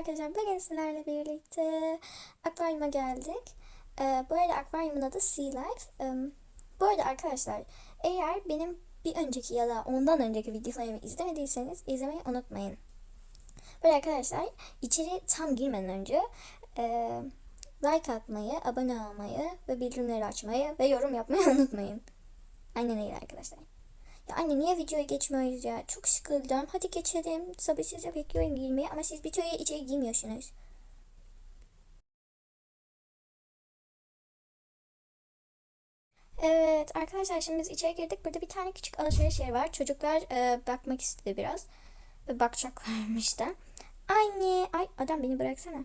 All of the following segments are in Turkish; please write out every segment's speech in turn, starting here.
arkadaşlar bugün sizlerle birlikte akvaryuma geldik. Ee, bu arada akvaryumun adı Sea Life. Ee, bu arada arkadaşlar eğer benim bir önceki ya da ondan önceki videolarımı izlemediyseniz izlemeyi unutmayın. Böyle arkadaşlar içeri tam girmeden önce e, like atmayı, abone olmayı ve bildirimleri açmayı ve yorum yapmayı unutmayın. Aynen öyle arkadaşlar. Ya anne niye videoya geçmiyoruz ya? Çok sıkıldım. Hadi geçelim. Sabırsızca bekliyorum girmeyi ama siz videoya içeri girmiyorsunuz. Evet arkadaşlar şimdi biz içeri girdik. Burada bir tane küçük alışveriş yeri var. Çocuklar e, bakmak istedi biraz. Ve bakacaklarmış da. Anne, ay adam beni bıraksana.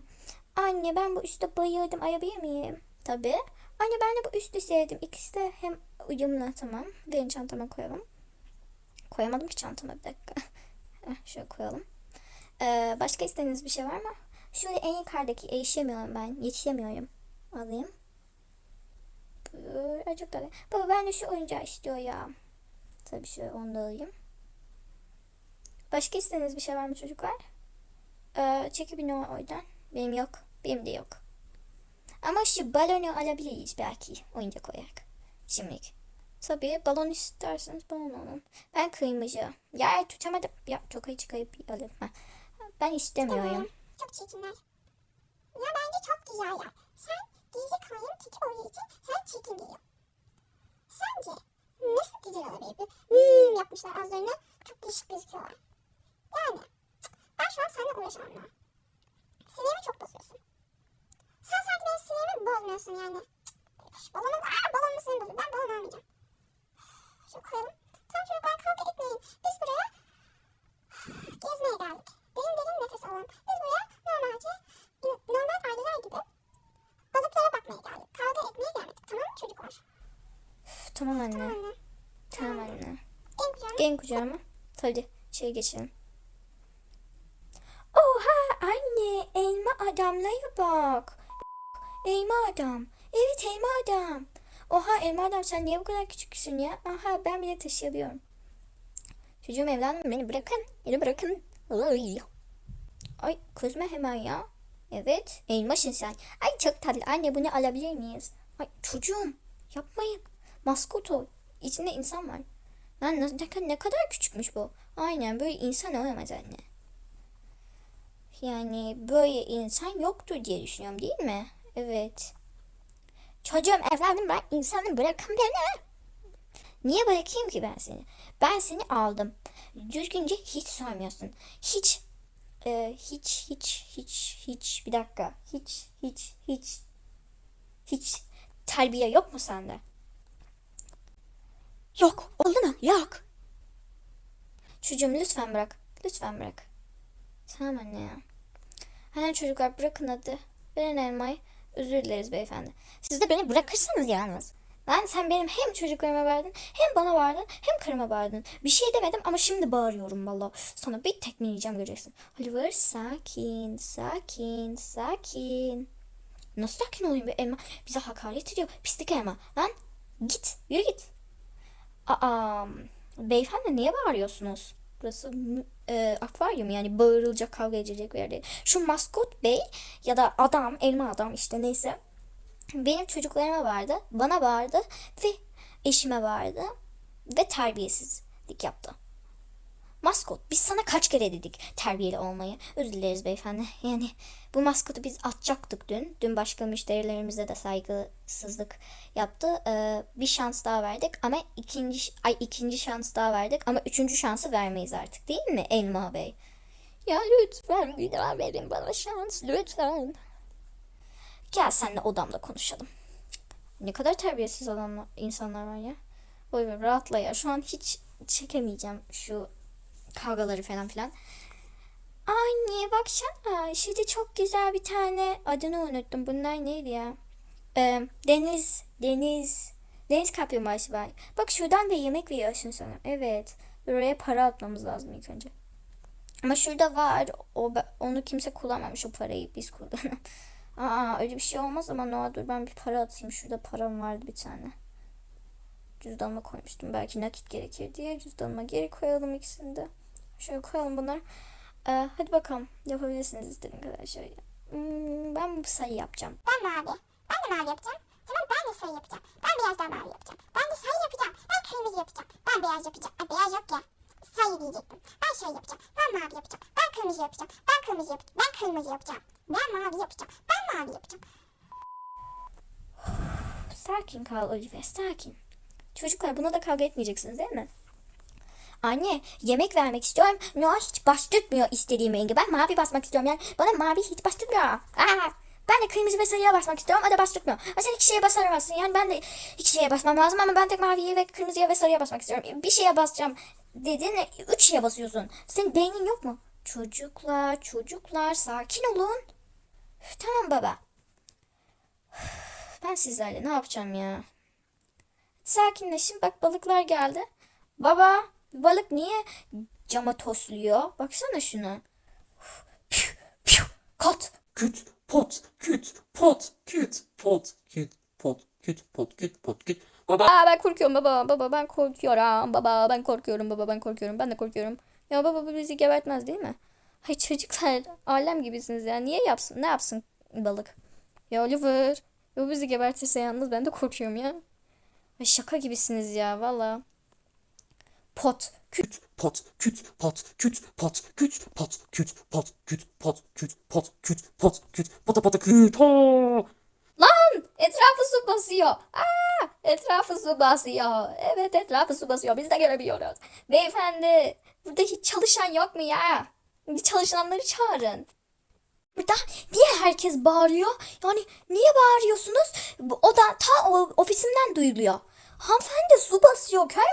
Anne ben bu üste bayıldım. Ayabilir miyim? Tabii. Anne ben de bu üstü sevdim. İkisi de hem uyumlu tamam. Verin çantama koyalım. Koyamadım ki çantama bir dakika. Şöyle koyalım. Ee, başka istediğiniz bir şey var mı? Şöyle en yukarıdaki erişemiyorum ben. Yetişemiyorum. Alayım. Çok tatlı. Baba ben de şu oyuncağı istiyor ya. Tabii şöyle onu da alayım. Başka istediğiniz bir şey var mı çocuklar? Ee, çekibin o oradan. Benim yok. Benim de yok. Ama şu balonu alabiliriz belki oyuncak olarak. Şimdilik. Tabii balon isterseniz balon alın. Ben kırmızı. Ya tutamadım. Ya çok iyi çıkayıp alayım. Ha. Ben istemiyorum. Çok çirkinler. Ya bence çok güzeller. Sen gizli kanyon tiki olduğu için sen çirkin geliyor. Sence nasıl güzel olabilir? Hmm, yapmışlar ağızlarına. Çok değişik gözüküyorlar. Yani ben şu an seninle uğraşamam. Sinirimi çok bozuyorsun. Sen sanki benim sinirimi bozmuyorsun yani. Balonun, aa balonun Tamam anne. Anne. Tamam anne. En güzel. Gelin kucağıma. Hadi şey geçelim. Oha anne elma adamlara bak. Elma adam. Evet elma adam. Oha elma adam sen niye bu kadar küçüksün ya? Aha ben bile taşıyabiliyorum. Çocuğum evladım beni bırakın. Beni bırakın. Ay, kızma hemen ya. Evet elmasın sen. Ay çok tatlı. Anne bunu alabilir miyiz? Ay çocuğum yapmayın. Maskot o. İçinde insan var. Lan ne, ne, ne kadar küçükmüş bu. Aynen böyle insan olamaz anne. Yani böyle insan yoktur diye düşünüyorum değil mi? Evet. Çocuğum evladım ben insanı bırakın beni. Niye bırakayım ki ben seni? Ben seni aldım. Düzgünce hiç sormuyorsun. Hiç e, hiç hiç hiç hiç bir dakika. Hiç hiç hiç hiç terbiye yok mu sende? Yok. Oldu? Yok. Çocuğum lütfen bırak. Lütfen bırak. Tamam anne ya. Hadi çocuklar bırakın hadi. Verin elmayı. Özür dileriz beyefendi. Siz de beni bırakırsınız yalnız. Lan sen benim hem çocuklarıma verdin hem bana verdin hem karıma verdin. Bir şey demedim ama şimdi bağırıyorum valla. Sana bir tekme yiyeceğim göreceksin. Oliver sakin sakin sakin. Nasıl sakin olayım be elma? Bize hakaret ediyor. Pislik elma. Lan git yürü git. Aa, beyefendi niye bağırıyorsunuz? Burası e, akvaryum yani bağırılacak kavga edilecek bir yer değil. Şu maskot bey ya da adam elma adam işte neyse benim çocuklarıma vardı bana vardı ve eşime vardı ve terbiyesizlik yaptı. Maskot biz sana kaç kere dedik terbiyeli olmayı. Özür dileriz beyefendi. Yani bu maskotu biz atacaktık dün. Dün başka müşterilerimize de saygısızlık yaptı. Ee, bir şans daha verdik ama ikinci ay ikinci şans daha verdik ama üçüncü şansı vermeyiz artık değil mi Elma Bey? Ya lütfen bir daha verin bana şans lütfen. Gel seninle odamda konuşalım. Ne kadar terbiyesiz adamlar, insanlar var ya. Boy ver rahatla ya. Şu an hiç çekemeyeceğim şu kavgaları falan filan. Anne baksana. Şurada çok güzel bir tane adını unuttum. Bunlar neydi ya? Ee, deniz, deniz, deniz kaplumbağası var. Bak şuradan da yemek veriyorsun sana. Evet. Oraya para atmamız lazım ilk önce. Ama şurada var. O, onu kimse kullanmamış o parayı. Biz kullanalım. Aa öyle bir şey olmaz ama Noah dur ben bir para atayım. Şurada param vardı bir tane. Cüzdanıma koymuştum. Belki nakit gerekir diye cüzdanıma geri koyalım ikisini de. Şöyle koyalım bunları. Ee, hadi bakalım. Yapabilirsiniz istediğin kadar şöyle. Hmm, ben bu sayı yapacağım. Ben mavi. Ben de mavi yapacağım. Tamam ben de sarı yapacağım. Ben biraz daha mavi yapacağım. Ben de sarı yapacağım. Ben kırmızı yapacağım. Ben beyaz yapacağım. Ay, beyaz yok ya. Sarı diyecektim. Ben sarı yapacağım. Ben mavi yapacağım. Ben kırmızı yapacağım. Ben kırmızı yapacağım. Ben kırmızı yapacağım. Ben mavi yapacağım. Ben mavi yapacağım. Sakin kal Olive, sakin. Çocuklar buna da kavga etmeyeceksiniz değil mi? Anne yemek vermek istiyorum. Noah hiç bastırmıyor istediğim rengi. Ben mavi basmak istiyorum yani. Bana mavi hiç bastırmıyor. Aa, ben de kırmızı ve sarıya basmak istiyorum. O da bastırmıyor. Ama sen iki şeye basamazsın. Yani ben de iki şeye basmam lazım ama ben tek maviye ve kırmızıya ve sarıya basmak istiyorum. Bir şeye basacağım dedin. Üç şeye basıyorsun. Senin beynin yok mu? Çocuklar, çocuklar sakin olun. Tamam baba. Ben sizlerle ne yapacağım ya? Sakinleşin. Bak balıklar geldi. Baba balık niye cama tosluyor? Baksana şuna. Piu, piu, Kat. Küt pot küt pot küt pot küt pot küt pot küt pot küt. Baba Aa, ben korkuyorum baba. Baba ben korkuyorum. Baba ben korkuyorum. Baba ben korkuyorum. Ben de korkuyorum. Ya baba bu bizi gebertmez değil mi? Hay çocuklar alem gibisiniz ya. Niye yapsın? Ne yapsın balık? Ya Oliver. Bu bizi gebertirse yalnız ben de korkuyorum ya. Ay şaka gibisiniz ya valla. Pot. Küt. pot küt pot küt pot küt pot küt pot küt pot küt pot küt pot küt pota pota küt. Lan etrafı su basıyor. Aa, etrafı su basıyor. Evet etrafı su basıyor. Biz de görebiliyoruz. Beyefendi burada hiç çalışan yok mu ya? Çalışanları çağırın. Burada niye herkes bağırıyor? Yani niye bağırıyorsunuz? O da ta ofisimden duyuluyor. Hanımefendi su basıyor kör?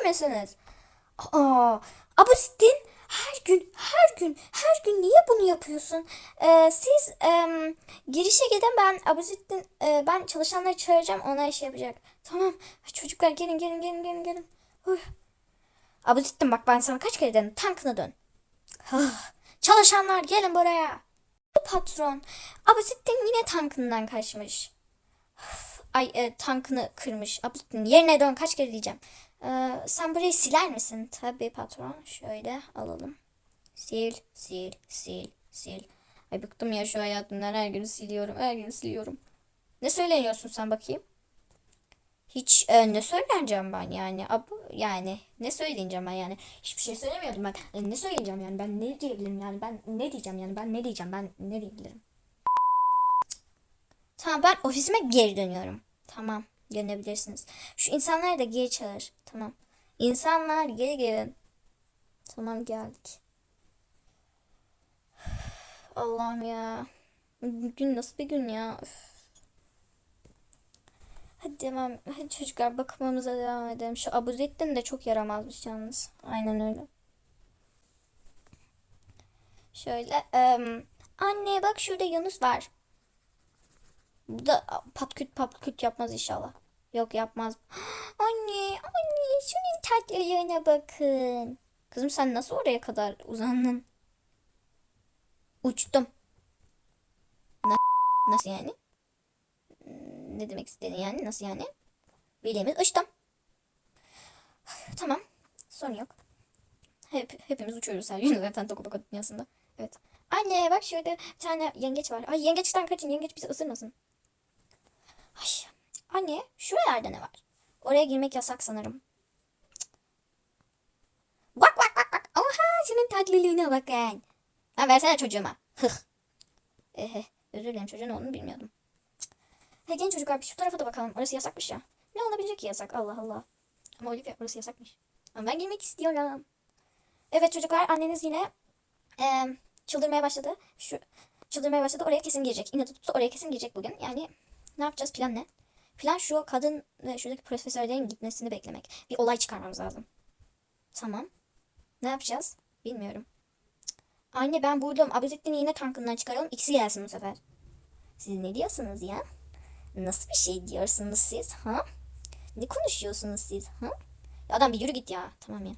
Aa, Abusittin her gün her gün her gün niye bunu yapıyorsun? Ee, siz em, girişe gidin ben Abusittin e, ben çalışanları çağıracağım onlar iş yapacak. Tamam çocuklar gelin gelin gelin gelin gelin. Abusittin bak ben sana kaç kere dedim tankına dön. Çalışanlar gelin buraya. Patron Abusittin yine tankından kaçmış. Ay e, tankını kırmış. Abusittin yerine dön kaç kere diyeceğim. Ee, sen burayı siler misin? Tabii patron. Şöyle alalım. Sil, sil, sil, sil. Ay bıktım ya şu hayatımdan. Her gün siliyorum, her gün siliyorum. Ne söyleniyorsun sen bakayım? Hiç e, ne söyleneceğim ben yani? Abu, yani ne söyleyeceğim ben yani? Hiçbir şey söylemiyordum ben. E, ne söyleyeceğim yani? Ben ne diyebilirim yani? Ben ne diyeceğim yani? Ben ne diyeceğim? Ben ne diyebilirim? Tamam ben ofisime geri dönüyorum. Tamam dönebilirsiniz. Şu insanlar da geri çağır. Tamam. İnsanlar geri gelin. Tamam geldik. Allah'ım ya. Gün nasıl bir gün ya. Üf. Hadi devam. Hadi çocuklar bakımımıza devam edelim. Şu Abuzettin de çok yaramazmış yalnız. Aynen öyle. Şöyle. em, anne bak şurada Yunus var. Bu da patküt patküt yapmaz inşallah. Yok yapmaz. Anne, anne şunun tatlılığına bakın. Kızım sen nasıl oraya kadar uzandın? Uçtum. Na- nasıl yani? Hmm, Ne demek istedin yani? Nasıl yani? Bildiğimiz uçtum. Tamam. Sorun yok. Hep, hepimiz uçuyoruz her gün zaten Tokoboka dünyasında. Evet. Anne bak şurada bir tane yengeç var. Ay yengeçten kaçın. Yengeç bizi ısırmasın. Ay. Anne şuralarda ne var? Oraya girmek yasak sanırım. Bak bak bak bak. Oha senin tatlılığına bakın. Ha versene çocuğuma. Hıh. Ehe. Özür dilerim çocuğun olduğunu bilmiyordum. Hey genç çocuklar şu tarafa da bakalım. Orası yasakmış ya. Ne olabilecek ki yasak? Allah Allah. Ama Olivia orası yasakmış. Ama ben girmek istiyorum. Evet çocuklar anneniz yine eee, çıldırmaya başladı. Şu çıldırmaya başladı. Oraya kesin girecek. İnat tuttu oraya kesin girecek bugün. Yani ne yapacağız? Plan ne? Plan şu kadın ve şuradaki profesörlerin gitmesini beklemek. Bir olay çıkarmamız lazım. Tamam. Ne yapacağız? Bilmiyorum. Anne ben buldum. Abuzettin'i yine tankından çıkaralım. İkisi gelsin bu sefer. Siz ne diyorsunuz ya? Nasıl bir şey diyorsunuz siz? Ha? Ne konuşuyorsunuz siz? Ha? Ya adam bir yürü git ya. Tamam ya.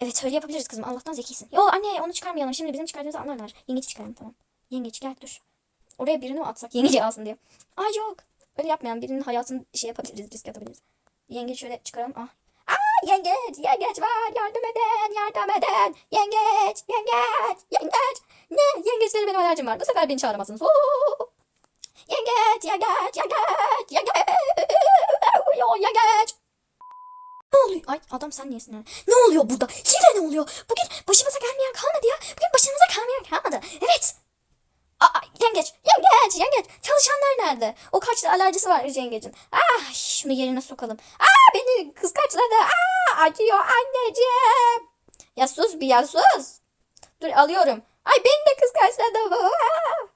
Evet öyle yapabiliriz kızım. Allah'tan zekisin. Yo anne onu çıkarmayalım. Şimdi bizim çıkardığımızı anlarlar. Yengeç çıkaralım tamam. Yengeç gel dur. Oraya birini mi atsak yengeci alsın diye. Ay yok. Öyle yapmayalım. Birinin hayatını şey yapabiliriz. Risk atabiliriz. Yengeç şöyle çıkaralım. Ah. Aa yengeç, yengeç var. Yardım edin, yardım edin. Yengeç, yengeç, yengeç. Ne? Yengeçlere benim alerjim var. Bu sefer beni çağıramazsınız. Oo! Yengeç, yengeç, yengeç, yengeç. Yengeç. Ne oluyor? Ay adam sen niyesin öyle? Ne oluyor burada? Yine ne oluyor? Bugün başımıza gelmeyen kalmadı ya. Bugün başımıza gelmeyen kalmadı. Evet. Aa, yengeç, yengeç, yengeç. Çalışanlar nerede? O kaçta alerjisi var yengecin. Ah, şunu yerine sokalım. Aa, beni kıskaçladı. Aa, acıyor anneciğim. Ya sus bir ya sus. Dur alıyorum. Ay beni de kıskaçladı. Aa,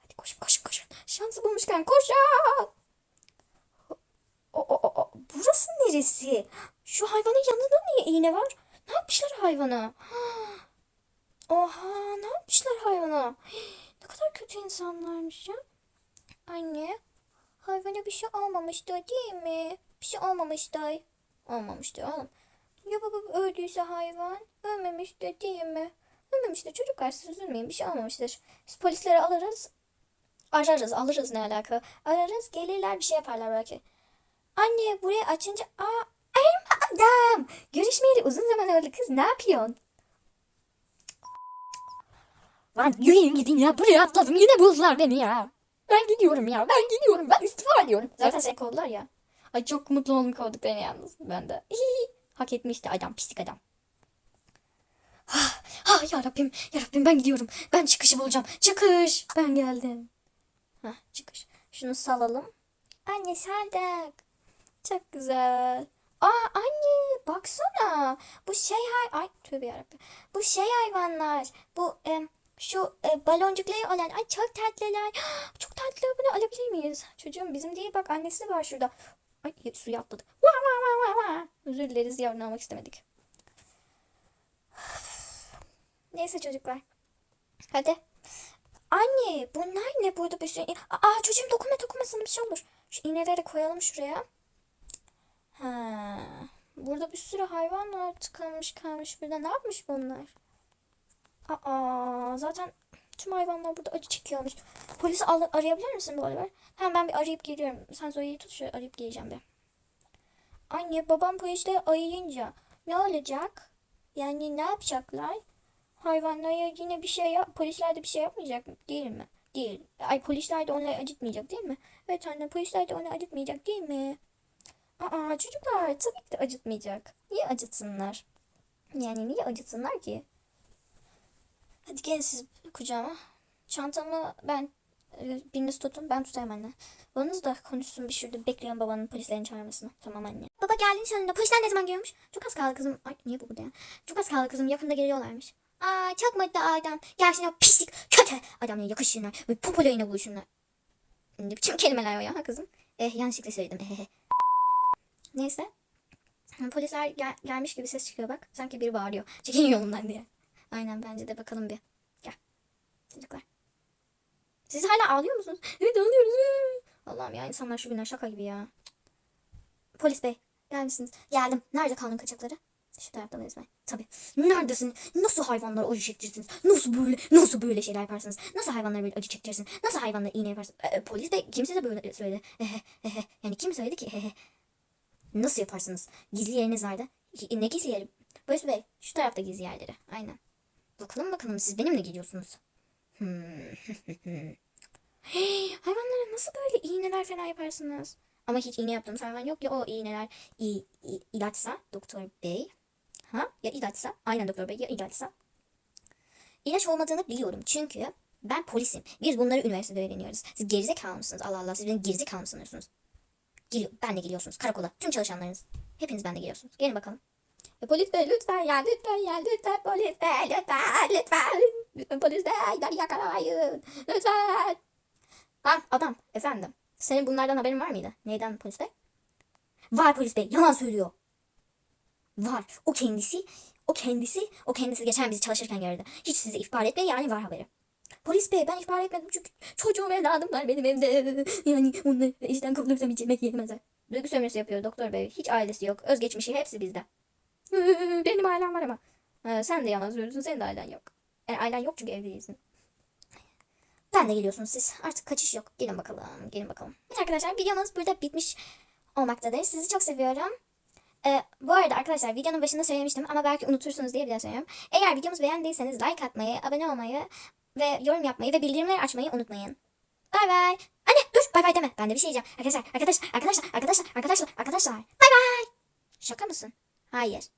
hadi koşun koşun koşun. Şansı bulmuşken koşun. O, o, o, burası neresi? Şu hayvanın yanında niye iğne var? Ne yapmışlar hayvana? Oha ne yapmışlar hayvana? Ne kadar kötü insanlarmış ya. Anne hayvana bir şey olmamıştı değil mi? Bir şey olmamıştı. Olmamıştı oğlum. Ya baba öldüyse hayvan ölmemişti değil mi? Ölmemiştir çocuklar siz üzülmeyin bir şey olmamıştır. Biz polisleri alırız. Ararız alırız ne alaka. Ararız gelirler bir şey yaparlar belki. Anne burayı açınca aa elma adam. Görüşmeyeli uzun zaman oldu kız ne yapıyorsun? Lan yürüyün gidin ya buraya atladım yine buldular beni ya. Ben gidiyorum ya ben gidiyorum ben istifa ediyorum. Zaten seni kovdular ya. Ay çok mutlu oldum kovduklarını yalnız ben de. Hak etmişti adam pislik adam. Ah, ah ya Rabbim ya Rabbim ben gidiyorum. Ben çıkışı bulacağım. Çıkış. Ben geldim. Hah çıkış. Şunu salalım. Anne saldık. Çok güzel. Aa anne baksana. Bu şey hay ay tövbe yarabbim. Bu şey hayvanlar. Bu em, şu e, baloncukları olan ay çok tatlılar. Çok tatlı bunu alabilir miyiz? Çocuğum bizim değil bak annesi var şurada. Ay suya atladı. Vah vah vah vah vah. Özür dileriz yavrum almak istemedik. Neyse çocuklar. Hadi. Anne bunlar ne burada bir sürü... Aa çocuğum dokunma dokunmasın bir şey olur. Şu iğneleri koyalım şuraya. Ha, burada bir sürü hayvan var tıkanmış kalmış burada. Ne yapmış bunlar? Aa zaten tüm hayvanlar burada acı çekiyormuş. Polisi al- arayabilir misin bu arada? Hemen ben bir arayıp geliyorum. Sen Zoe'yi tut şöyle arayıp geleceğim bir. Anne babam polisleri arayınca ne olacak? Yani ne yapacaklar? Hayvanlara yine bir şey yap, polisler de bir şey yapmayacak mı? Değil mi? Değil. Ay polisler de onları acıtmayacak değil mi? Evet anne polisler de onu acıtmayacak değil mi? Aa çocuklar tabii ki de acıtmayacak. Niye acıtsınlar? Yani niye acıtsınlar ki? Hadi gelin siz kucağıma. Çantamı ben e, biriniz tutun ben tutayım anne. Babanız da konuşsun bir şurada bekliyorum babanın polislerin çağırmasını. Tamam anne. Baba geldin sonunda. Polisler ne zaman geliyormuş? Çok az kaldı kızım. Ay niye bu burada ya? Çok az kaldı kızım. Yakında geliyorlarmış. Aa mutlu adam. Gelsin o pislik kötü adamla yakışsınlar. Ve popolarıyla buluşsunlar. Ne biçim kelimeler o ya kızım? Eh yanlışlıkla söyledim. Neyse. Polisler gel- gelmiş gibi ses çıkıyor bak. Sanki biri bağırıyor. Çekilin yolumdan diye. Aynen bence de bakalım bir. Gel. Çocuklar. Siz hala ağlıyor musunuz? Evet ağlıyoruz. Allah'ım ya insanlar şu günler şaka gibi ya. Polis bey gelmişsiniz. Geldim. Nerede kalın kaçakları? Şu tarafta mıyız ben? Tabii. Neredesin? Nasıl hayvanlara acı çektirirsiniz? Nasıl böyle nasıl böyle şeyler yaparsınız? Nasıl hayvanlara böyle acı çektirirsiniz? Nasıl hayvanlara iğne yaparsınız? Ee, polis bey kim size böyle söyledi? yani kim söyledi ki? Nasıl yaparsınız? Gizli yeriniz vardı. Ne gizli yeri? Polis bey şu tarafta gizli yerleri. Aynen. Bakalım bakalım siz benimle geliyorsunuz. Hmm. Hey, hayvanlara nasıl böyle iğneler falan yaparsınız? Ama hiç iğne yaptığımız hayvan yok ya o iğneler i, i- ilaçsa doktor bey. Ha? Ya ilaçsa? Aynen doktor bey ya ilaçsa. İlaç olmadığını biliyorum çünkü ben polisim. Biz bunları üniversitede öğreniyoruz. Siz gerizekalı mısınız? Allah Allah siz beni gerizekalı mı sanıyorsunuz? Geliyor, ben de geliyorsunuz karakola. Tüm çalışanlarınız. Hepiniz ben de geliyorsunuz. Gelin bakalım. Ya polis bey lütfen ya lütfen ya lütfen polis bey lütfen lütfen. Polis bey beni yakalayın. Lütfen. Ha adam efendim. Senin bunlardan haberin var mıydı? Neyden polis bey? Var polis bey yalan söylüyor. Var. O kendisi, o kendisi, o kendisi geçen bizi çalışırken gördü. Hiç sizi ihbar etmedi yani var haberi. Polis bey ben ihbar etmedim çünkü çocuğum evladım var benim evde. Yani onları işten kovulursam hiç yemek yiyemezler. Duygu sömürüsü yapıyor doktor bey. Hiç ailesi yok. Özgeçmişi hepsi bizde. Benim ailem var ama. Ee, sen de yalan söylüyorsun. Senin de ailen yok. Yani ailen yok çünkü evde. Ben de geliyorsunuz siz. Artık kaçış yok. Gelin bakalım. Gelin bakalım. Evet arkadaşlar videomuz burada bitmiş olmaktadır. Sizi çok seviyorum. Ee, bu arada arkadaşlar videonun başında söylemiştim ama belki unutursunuz diye bir daha söylüyorum. Eğer videomuzu beğendiyseniz like atmayı, abone olmayı ve yorum yapmayı ve bildirimleri açmayı unutmayın. Bay bay. Anne dur bay bay deme. Ben de bir şey diyeceğim. Arkadaşlar, arkadaşlar, arkadaşlar, arkadaşlar, arkadaşlar, arkadaşlar. Bay bay. Şaka mısın? Hayır.